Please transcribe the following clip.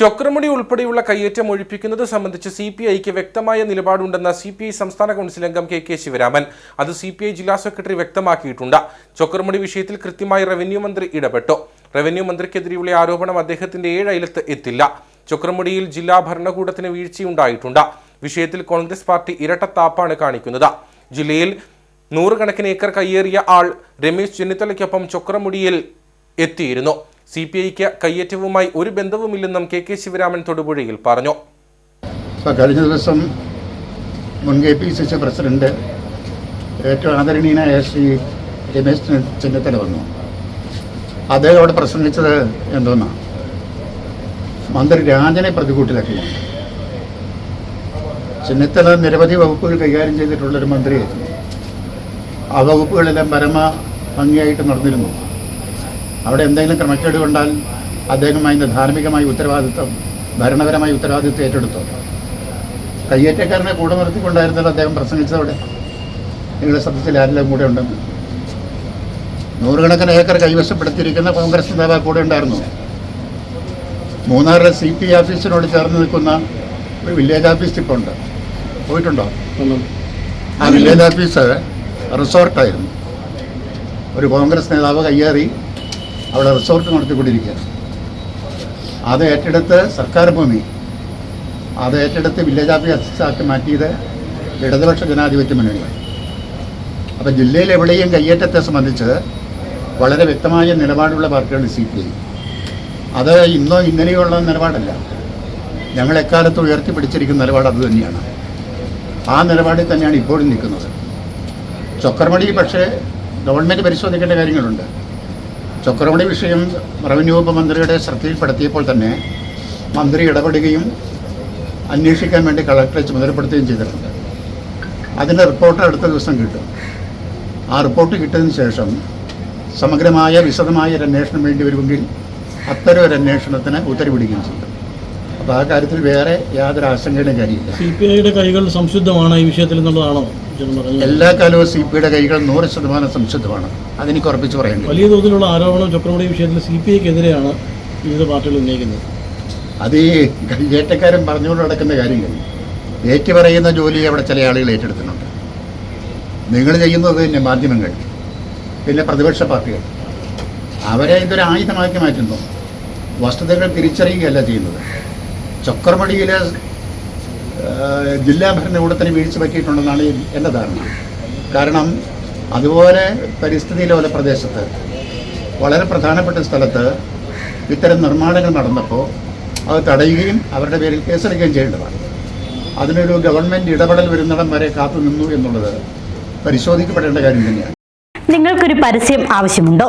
ചൊക്രമുടി ഉൾപ്പെടെയുള്ള കയ്യേറ്റം ഒഴിപ്പിക്കുന്നത് സംബന്ധിച്ച് സി പി ഐക്ക് വ്യക്തമായ നിലപാടുണ്ടെന്ന സി പി ഐ സംസ്ഥാന കൗൺസിൽ അംഗം കെ കെ ശിവരാമൻ. അത് സി പി ഐ ജില്ലാ സെക്രട്ടറി വ്യക്തമാക്കിയിട്ടുണ്ട്. ചൊക്രമുടി വിഷയത്തിൽ കൃത്യമായി റവന്യൂ മന്ത്രി ഇടപെട്ടു. റവന്യൂ മന്ത്രിക്കെതിരെയുള്ള ആരോപണം അദ്ദേഹത്തിന്റെ ഏഴയലത്ത് എത്തില്ല. ചൊക്രമുടിയിൽ ജില്ലാ ഭരണകൂടത്തിന് വീഴ്ചയുണ്ടായിട്ടുണ്ട്. വിഷയത്തിൽ കോൺഗ്രസ് പാർട്ടി ഇരട്ടത്താപ്പാണ് കാണിക്കുന്നത്. ജില്ലയിൽ നൂറുകണക്കിന് ഏക്കർ കയ്യേറിയ ആൾ രമേശ് ചെന്നിത്തലയ്ക്കൊപ്പം ചൊക്രമുടിയിൽ എത്തിയിരുന്നു. സി പി ഐക്ക് കയ്യേറ്റവുമായി ഒരു ബന്ധവുമില്ലെന്നും കെ കെ ശിവരാമൻ തൊടുപുഴയിൽ പറഞ്ഞു. കഴിഞ്ഞ ദിവസം മുൻ K P C C president ഏറ്റവും ആദരണീയനായ ശ്രീ രമേശ് ചെന്നി- ചെന്നിത്തല വന്നു. അദ്ദേഹം അവിടെ പ്രസംഗിച്ചത് എന്തോന്നാ? മന്ത്രി രാജനെ പ്രതികൂട്ടിലാക്കിയാണ് ചെന്നിത്തല നിരവധി വകുപ്പുകൾ കൈകാര്യം ചെയ്തിട്ടുള്ളൊരു മന്ത്രിയായിരുന്നു. ആ വകുപ്പുകളെല്ലാം പരമ ഭംഗിയായിട്ട് നടന്നിരുന്നു. അവിടെ എന്തെങ്കിലും ക്രമക്കേട് കൊണ്ടാൽ അദ്ദേഹം അതിന്റെ ധാർമ്മികമായ ഉത്തരവാദിത്വം ഭരണപരമായ ഉത്തരവാദിത്വം ഏറ്റെടുത്തു. കയ്യേറ്റക്കാരനെ കൂടെ നിർത്തിക്കൊണ്ടായിരുന്നല്ലോ അദ്ദേഹം പ്രസംഗിച്ചതോടെ നിങ്ങളുടെ സത്യത്തിൽ ആരെല്ലാം കൂടെ ഉണ്ടെന്ന്. നൂറുകണക്കിന് ഏക്കർ കൈവശപ്പെടുത്തിയിരിക്കുന്ന കോൺഗ്രസ് നേതാവ് കൂടെ ഉണ്ടായിരുന്നു. മൂന്നാറിലെ സി പി ഓഫീസിനോട് ചേർന്ന് നിൽക്കുന്ന ഒരു വില്ലേജ് ഓഫീസ് ഇപ്പോൾ ഉണ്ട്. പോയിട്ടുണ്ടോ? ആ വില്ലേജ് ഓഫീസ് റിസോർട്ടായിരുന്നു. ഒരു കോൺഗ്രസ് നേതാവ് കയ്യേറി അവിടെ റിസോർട്ട് നടത്തിക്കൊണ്ടിരിക്കുകയാണ് അത് ഏറ്റെടുത്ത് സർക്കാർ ഭൂമി അത് ഏറ്റെടുത്ത് വില്ലേജ് ഓഫീസാക്കി മാറ്റിയത് ഇടതുപക്ഷ ജനാധിപത്യ മുന്നണിയാണ്. അപ്പം ജില്ലയിൽ എവിടെയും കയ്യേറ്റത്തെ സംബന്ധിച്ച് വളരെ വ്യക്തമായ നിലപാടുള്ള പാർട്ടിയാണ് സി പി ഐ. അത് ഇന്നോ ഇന്നലെയുള്ള നിലപാടല്ല. ഞങ്ങൾ എക്കാലത്ത് ഉയർത്തിപ്പിടിച്ചിരിക്കുന്ന നിലപാട് അത് തന്നെയാണ്. ആ നിലപാടിൽ തന്നെയാണ് ഇപ്പോഴും നിൽക്കുന്നത്. ചൊക്രമടി പക്ഷേ ഗവൺമെന്റ് പരിശോധിക്കേണ്ട കാര്യങ്ങളുണ്ട്. ചൊക്രമടി വിഷയം റവന്യൂ വകുപ്പ് മന്ത്രിയുടെ ശ്രദ്ധയിൽപ്പെടുത്തിയപ്പോൾ തന്നെ മന്ത്രി ഇടപെടുകയും അന്വേഷിക്കാൻ വേണ്ടി കളക്ടറെ ചുമതലപ്പെടുത്തുകയും ചെയ്തിട്ടുണ്ട്. അതിന്റെ റിപ്പോർട്ട് അടുത്ത ദിവസം കിട്ടും. ആ റിപ്പോർട്ട് കിട്ടിയതിന് ശേഷം സമഗ്രമായ വിശദമായ ഒരു അന്വേഷണം വേണ്ടി വരുമെങ്കിൽ അത്തരം ഒരു അന്വേഷണത്തിന് ഉത്തരവിടുകയും ചെയ്യും. അപ്പോൾ ആ കാര്യത്തിൽ വേറെ യാതൊരു ആശങ്കയുടെയും കാര്യമില്ല. സി പി ഐയുടെ കൈകൾ സംശുദ്ധമാണ് ഈ വിഷയത്തിൽ എന്നുള്ളതാണോ എല്ലാ കാലവും സി പി ഐയുടെ കൈകൾ നൂറ് ശതമാനം സംശുദ്ധമാണ്. അതെനിക്ക് ഉറപ്പിച്ച് പറയുന്നത് വലിയ തോതിലുള്ള ആരോപണം ചക്രവർത്തി വിഷയത്തിൽ സി പി ഐക്കെതിരെയാണ് വിവിധ പാർട്ടികൾ ഉന്നയിക്കുന്നത്. അത് ഈ കയ്യേറ്റക്കാരൻ പറഞ്ഞുകൊണ്ട് നടക്കുന്ന കാര്യങ്ങൾ ഏറ്റു പറയുന്ന ജോലി അവിടെ ചില ആളുകൾ ഏറ്റെടുക്കുന്നുണ്ട് നിങ്ങൾ ചെയ്യുന്നത് തന്നെ മാധ്യമങ്ങൾ പിന്നെ പ്രതിപക്ഷ പാർട്ടികൾ. അവരെ ഇതൊരു ആയുധമാക്കി മാറ്റുന്നു. വസ്തുതകൾ തിരിച്ചറിയുകയല്ല ചെയ്യുന്നത്. ചക്രമടിയിലെ ഏഹ്, ജില്ലാ ഭരണകൂടത്തിന് വീഴ്ച പറ്റിയിട്ടുണ്ടെന്നാണ് എന്റെ ധാരണ. കാരണം അതുപോലെ പരിസ്ഥിതിയിലോല പ്രദേശത്ത് വളരെ പ്രധാനപ്പെട്ട സ്ഥലത്ത് ഇത്തരം നിർമ്മാണങ്ങൾ നടന്നപ്പോൾ അത് തടയുകയും അവരുടെ പേരിൽ കേസെടുക്കുകയും ചെയ്യേണ്ടതാണ്. അതിനൊരു ഗവൺമെന്റ് ഇടപെടൽ വരുന്നിടം വരെ കാത്തു നിന്നു എന്നുള്ളത് പരിശോധിക്കപ്പെടേണ്ട കാര്യം തന്നെയാണ്. നിങ്ങൾക്കൊരു പരസ്യം ആവശ്യമുണ്ടോ?